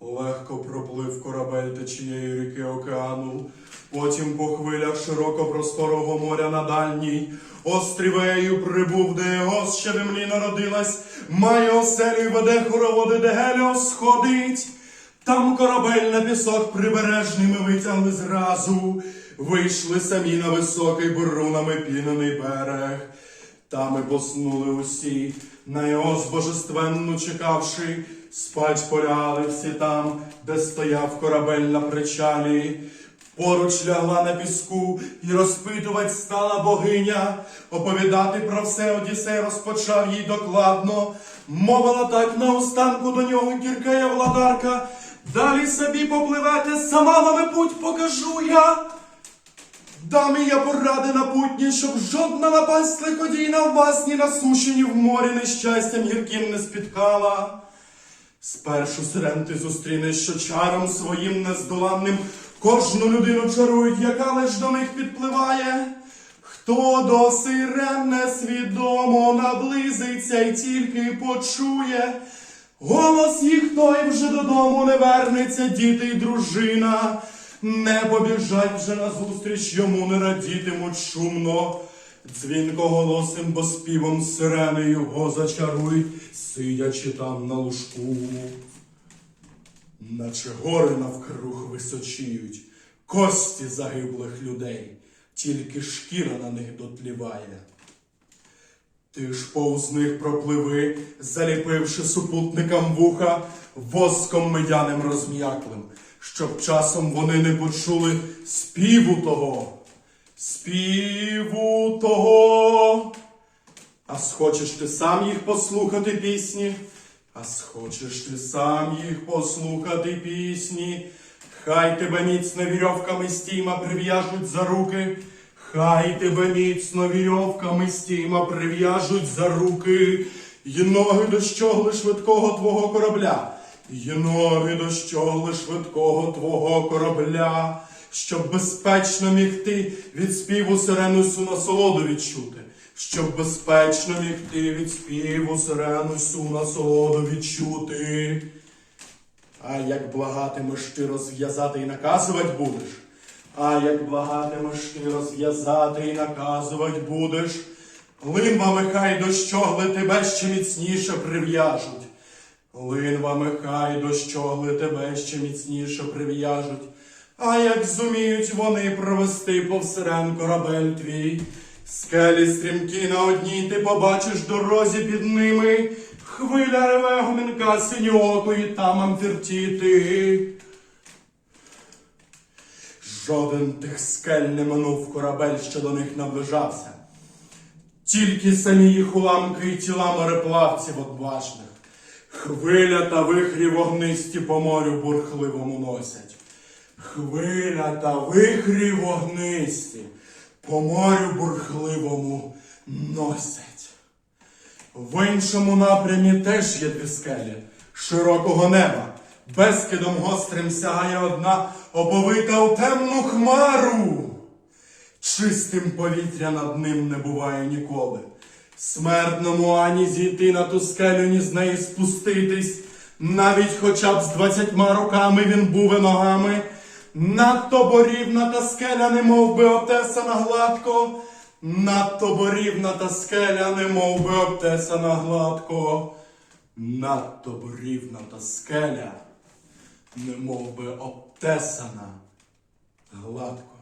Легко проплив корабель течією ріки океану, потім по хвилях широко просторого моря на дальній, острівею прибув, де його ще землі народилась, має оселю веде хороводи, де Геліос сходить. Там корабель на пісок прибережний витягли зразу, вийшли самі на високий бурунами пінений берег. Там і поснули усі, на його збожественну чекавши, спать поляли всі там, де стояв корабель на причалі. Поруч лягла на піску і розпитувать стала богиня, оповідати про все Одіссей розпочав їй докладно. Мовила так на устанку до нього кіркея владарка. Далі собі попливете, сама вам путь покажу я. Дам я поради напутні, щоб жодна напасть лиходійна в вас ні на суші, ні в морі нещастям гірким не спіткала. Спершу сирен ти зустрінеш, що чаром своїм нездоланним кожну людину чарують, яка лиш до них підпливає. Хто до сирен несвідомо наблизиться і тільки почує, голос їх той вже додому не вернеться, діти й дружина. Не побіжать вже назустріч йому, не радітимуть шумно. Дзвінко голосим, бо співом сирени його зачарують, сидячи там на лужку. Наче гори навкруг височіють, кості загиблих людей, тільки шкіра на них дотліває. Ти ж повз них пропливи, заліпивши супутникам вуха воском медяним розм'яклим, щоб часом вони не почули співу того, співу того. А схочеш ти сам їх послухати пісні, а схочеш ти сам їх послухати пісні, хай тебе міцно вірьовками стійма прив'яжуть за руки, хай тебе міцно вірьовками стійма прив'яжуть за руки, й ноги до щогли швидкого твого корабля, й ноги до щогли швидкого твого корабля, щоб безпечно міг ти від співу сирену су насолоду відчути щоб безпечно міг ти від співу сирену су насолоду відчути. А як благатимеш ти розв'язати і наказувати будеш, а як благатимеш ти розв'язати і наказувати будеш, линвами хай до щогли тебе ще міцніше прив'яжуть. Линвами хай до щогли тебе ще міцніше прив'яжуть. А як зуміють вони провести повсирен корабель твій, скелі стрімкі на одній ти побачиш дорозі під ними, хвиля реве гомінка синьокої там амфіртіти. Жоден тих скель не минув корабель, що до них наближався. Тільки самі їх уламки й тіла мореплавців одважних. Хвиля та вихрі вогнисті по морю бурхливому носять. Хвиля та вихрі вогнисті по морю бурхливому носять. В іншому напрямі теж є дві скелі широкого неба. Безкидом гострим сягає одна, оповита у темну хмару. Чистим повітря над ним не буває ніколи. Смертному ані зійти на ту скелю, ні з неї спуститись, навіть хоча б з двадцятьма руками він був і ногами. Надто борівна та скеля, немов би обтесана гладко, надто борівна та скеля, немов би обтесана гладко, надто борівна та скеля, немов би обтесана гладко.